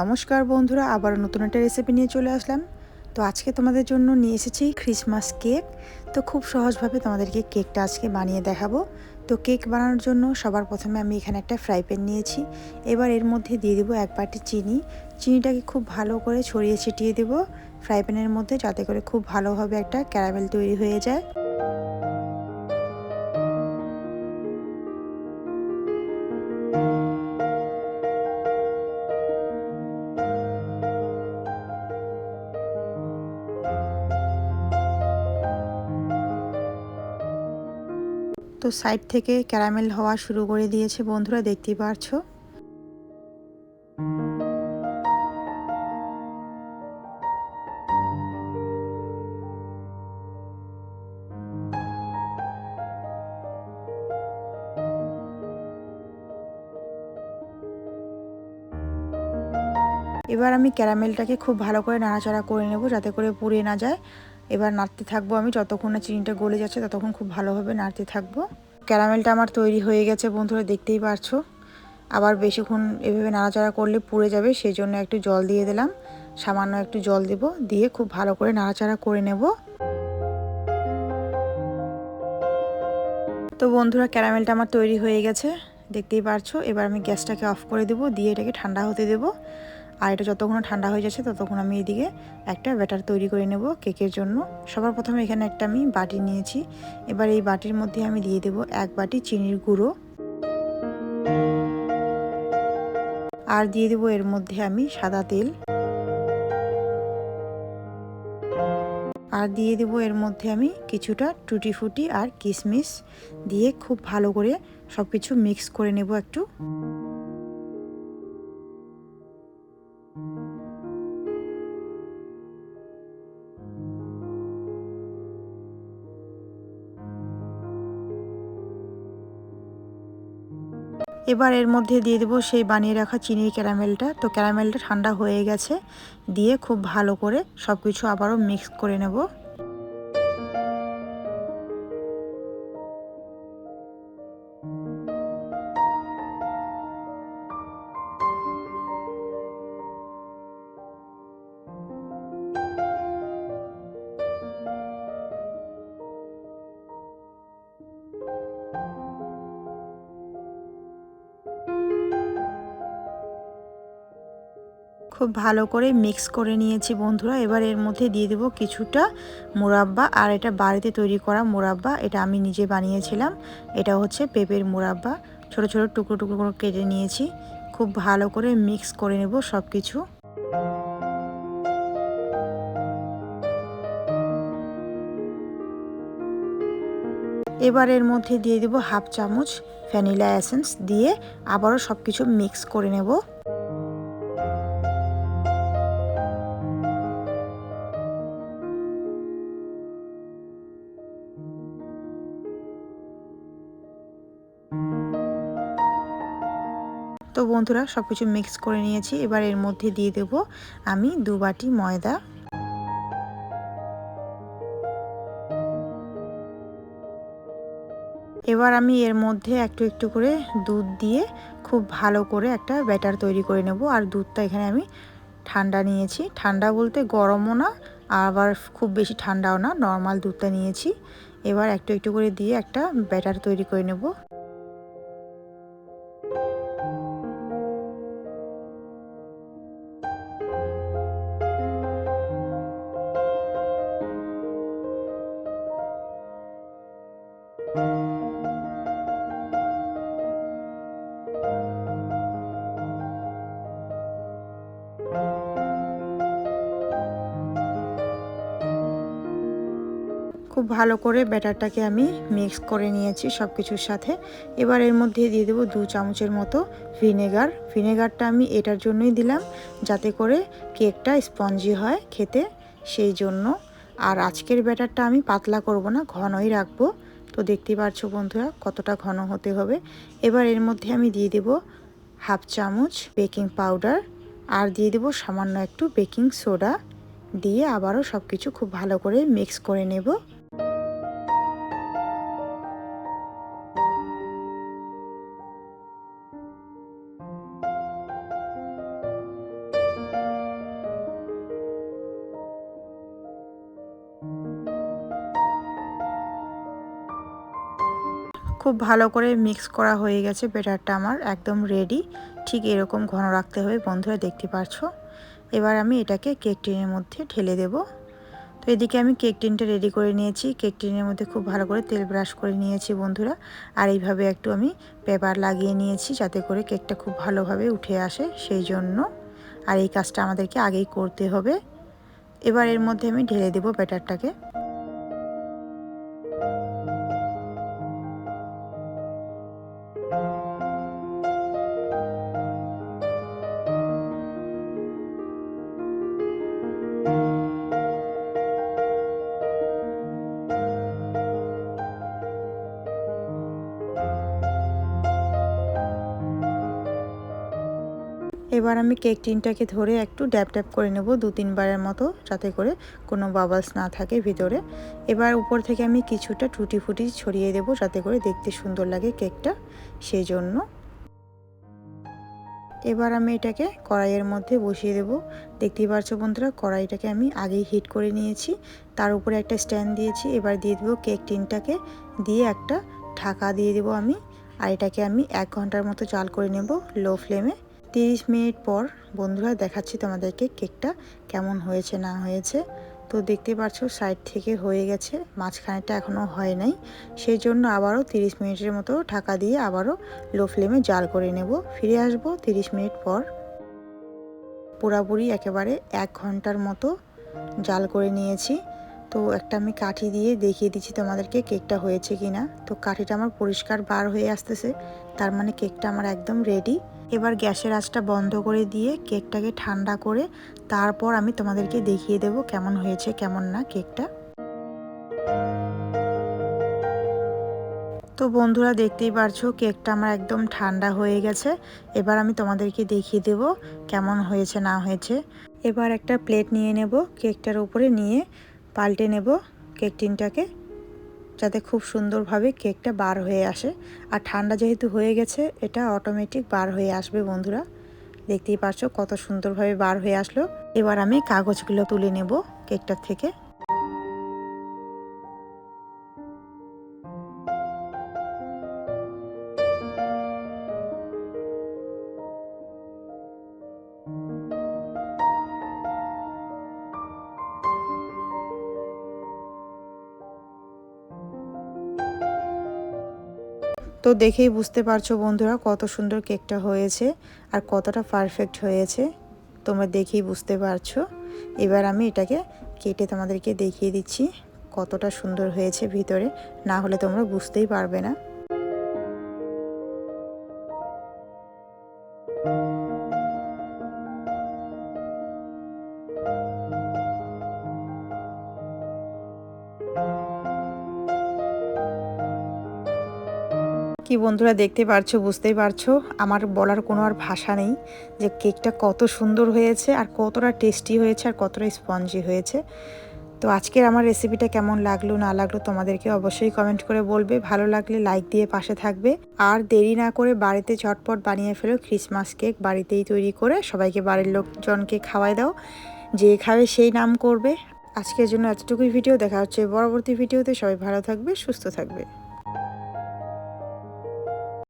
নমস্কার বন্ধুরা আবার নতুন একটা রেসিপি নিয়ে চলে আসলাম। তো আজকে তোমাদের জন্য নিয়ে এসেছি ক্রিসমাস কেক তো খুব সহজভাবে তোমাদেরকে কেকটা আজকে বানিয়ে দেখাবো। তো কেক বানানোর জন্য সবার প্রথমে আমি এখানে একটা ফ্রাই প্যান নিয়েছি। এবার এর মধ্যে দিয়ে দেবো এক বাটি চিনি। চিনিটাকে খুব ভালো করে ছড়িয়ে ছিটিয়ে দেবো ফ্রাই প্যানের মধ্যে, যাতে করে খুব ভালোভাবে একটা ক্যারামেল তৈরি হয়ে যায়। তো সাইড থেকে ক্যারামেল হওয়া শুরু করে দিয়েছে, বন্ধুরা দেখতেই পারছ। এবার আমি ক্যারামেলটাকে খুব ভালো করে নাড়াচাড়া করে নেব, যাতে করে পুড়ে না যায়। এবার নাড়তে থাকব আমি। যতক্ষণ না চিনিটা গলে যাচ্ছে, ততক্ষণ খুব ভালোভাবে নাড়তে থাকব। ক্যারামেলটা আমার তৈরি হয়ে গেছে বন্ধুরা, দেখতেই পারছ। আবার বেশিক্ষণ এভাবে নাড়াচাড়া করলে পুড়ে যাবে সেই জন্য একটু জল দিয়ে দিলাম। সামান্য একটু জল দেব, দিয়ে খুব ভালো করে নাড়াচাড়া করে নেব। তো বন্ধুরা, ক্যারামেলটা আমার তৈরি হয়ে গেছে, দেখতেই পারছ। এবার আমি গ্যাসটাকে অফ করে দেবো, দিয়ে এটাকে ঠান্ডা হতে দেবো। আর এটা যতক্ষণ ঠান্ডা হয়ে যাচ্ছে, ততক্ষণ আমি এদিকে একটা ব্যাটার তৈরি করে নেব কেকের জন্য। সবার প্রথমে এখানে একটা আমি বাটি নিয়েছি। এবার এই বাটির মধ্যে আমি দিয়ে দেব এক বাটি চিনির গুঁড়ো। আর দিয়ে দেবো এর মধ্যে আমি সাদা তেল। আর দিয়ে দেবো এর মধ্যে আমি কিছুটা টুটি ফুটি আর কিশমিশ দিয়ে খুব ভালো করে সব কিছু মিক্স করে নেব একটু। এবার এর মধ্যে দিয়ে দেবো সেই বানিয়ে রাখা চিনির ক্যারামেলটা। তো ক্যারামেলটা ঠান্ডা হয়ে গেছে, দিয়ে খুব ভালো করে সব কিছু আবারও মিক্স করে নেব। খুব ভালো করে মিক্স করে নিয়েছি বন্ধুরা। এবার এর মধ্যে দিয়ে দেবো কিছুটা মোরাব্বা আর এটা বাড়িতে তৈরি করা মোরাব্বা। এটা আমি নিজে বানিয়েছিলাম। এটা হচ্ছে পেঁপের মোরাব্বা। ছোট ছোট, টুকরো টুকরো করে কেটে নিয়েছি। খুব ভালো করে মিক্স করে নেব সব কিছু এবার এর মধ্যে দিয়ে দেবো হাফ চামচ ভ্যানিলা এসেন্স দিয়ে আবারও সব কিছু মিক্স করে নেব। তো বন্ধুরা সব কিছু মিক্স করে নিয়েছি। এবার এর মধ্যে দিয়ে দেব আমি দু বাটি ময়দা। এবার আমি এর মধ্যে একটু একটু করে দুধ দিয়ে খুব ভালো করে একটা ব্যাটার তৈরি করে নেব। আর দুধটা এখানে আমি ঠান্ডা নিয়েছি। ঠান্ডা বলতে গরমও না, আবার খুব বেশি ঠান্ডাও না নর্মাল দুধটা নিয়েছি। এবার একটু একটু করে দিয়ে একটা ব্যাটার তৈরি করে নেব। খুব ভালো করে ব্যাটারটাকে আমি মিক্স করে নিয়েছি সব কিছুর সাথে। এবার এর মধ্যে দিয়ে দেবো দু চামচের মতো ভিনেগার। ভিনেগারটা আমি এটার জন্যই দিলাম যাতে করে কেকটা স্পঞ্জি হয় খেতে, সেই জন্য। আর আজকের ব্যাটারটা আমি পাতলা করব না, ঘনই রাখব। তো দেখতেই পারছ বন্ধুরা, কতটা ঘন হতে হবে। এবার এর মধ্যে আমি দিয়ে দেব হাফ চামচ বেকিং পাউডার আর দিয়ে দেব সামান্য একটু বেকিং সোডা। দিয়ে আবারও সব কিছু খুব ভালো করে মিক্স করে নেব। খুব ভালো করে মিক্স করা হয়ে গেছে ব্যাটারটা আমার একদম রেডি ঠিক এরকম ঘন রাখতে হবে বন্ধুরা, দেখতে পারছ? এবার আমি এটাকে কেক টিনের মধ্যে ঢেলে দেব। তো এদিকে আমি কেক টিনটা রেডি করে নিয়েছি। কেক টিনের মধ্যে খুব ভালো করে তেল ব্রাশ করে নিয়েছি বন্ধুরা। আর এইভাবে একটু আমি পেপার লাগিয়ে নিয়েছি যাতে করে কেকটা খুব ভালোভাবে উঠে আসে সেই জন্য। আর এই কাজটা আমাদেরকে আগেই করতে হবে। এবার এর মধ্যে আমি ঢেলে দেবো ব্যাটারটাকে এবার আমি কেক টিনটাকে ধরে একটু ড্যাপ ড্যাপ করে নেব দু তিনবারের মতো, যাতে করে কোনো বাবলস না থাকে ভিতরে। এবার উপর থেকে আমি কিছুটা টুটি ফুটি ছড়িয়ে দেব, যাতে করে দেখতে সুন্দর লাগে কেকটা সেই জন্য। এবার আমি এটাকে কড়াইয়ের মধ্যে বসিয়ে দেব। দেখতেই পারছ বন্ধুরা, কড়াইটাকে আমি আগেই হিট করে নিয়েছি। তার উপরে একটা স্ট্যান্ড দিয়েছি। এবার দিয়ে দেবো কেক টিনটাকে। দিয়ে একটা ঢাকা দিয়ে দেবো আমি। আর এটাকে আমি এক ঘণ্টার মতো চাল করে নেব লো ফ্লেমে তিরিশ মিনিট পর বন্ধুরা দেখাচ্ছি তোমাদেরকে কেকটা কেমন হয়েছে, না হয়েছে। তো দেখতে পাচ্ছ সাইড থেকে হয়ে গেছে মাঝখানেটা এখনও হয় নাই। সেই জন্য আবারও তিরিশ মিনিটের মতো ঢাকা দিয়ে আবারও লো ফ্লেমে জাল করে নেব। ফিরে আসব তিরিশ মিনিট পর। পুরাপুরি একেবারে এক ঘণ্টার মতো জাল করে নিয়েছি। তো একটা আমি কাঠি দিয়ে দেখিয়ে দিচ্ছি তোমাদেরকে কেকটা হয়েছে কি না তো কাঠিটা আমার পরিষ্কার বার হয়ে আসতেছে, তার মানে কেকটা আমার একদম রেডি এবার গ্যাসের আঁচটা বন্ধ করে দিয়ে কেকটাকে ঠান্ডা করে তারপর আমি তোমাদেরকে দেখিয়ে দেব কেমন হয়েছে, কেমন না কেকটা। তো বন্ধুরা দেখতেই পারছ, কেকটা আমার একদম ঠান্ডা হয়ে গেছে। এবার আমি তোমাদেরকে দেখিয়ে দেব কেমন হয়েছে, না হয়েছে। এবার একটা প্লেট নিয়ে নেব, কেকটার উপরে নিয়ে পাল্টে নেব কেক টিনটাকে। যাতে খুব সুন্দরভাবে কেকটা বার হয়ে আসে। আর ঠান্ডা যেহেতু হয়ে গেছে, এটা অটোমেটিক বার হয়ে আসবে বন্ধুরা। দেখতেই পারছ কত সুন্দরভাবে বার হয়ে আসলো। এবার আমি কাগজগুলো তুলে নেব কেকটার থেকে। তো দেখেই বুঝতে পারছ বন্ধুরা কত সুন্দর কেকটা হয়েছে আর কতটা পারফেক্ট হয়েছে। তোমরা দেখেই বুঝতে পারছ। এবার আমি এটাকে কেটে তোমাদেরকে দেখিয়ে দিচ্ছি কতটা সুন্দর হয়েছে ভিতরে। না হলে তোমরা বুঝতেই পারবে না। কি বন্ধুরা দেখতে পারছ, বুঝতেই পারছ? আমার বলার কোনো আর ভাষা নেই যে কেকটা কত সুন্দর হয়েছে আর কতটা টেস্টি হয়েছে আর কতটা স্পঞ্জি হয়েছে। তো আজকের আমার রেসিপিটা কেমন লাগল, না লাগল তোমাদেরকে অবশ্যই কমেন্ট করে বলবে। ভালো লাগলে লাইক দিয়ে পাশে থাকবে। আর দেরি না করে বাড়িতে ঝটপট বানিয়ে ফেলো ক্রিসমাস কেক বাড়িতেই তৈরি করে সবাইকে বাড়ির লোকজনকে খাওয়াই দাও। যে খাবে সেই নাম করবে। আজকের জন্য এতটুকুই ভিডিও দেখা হচ্ছে পরবর্তী ভিডিওতে সবাই ভালো থাকবে, সুস্থ থাকবে।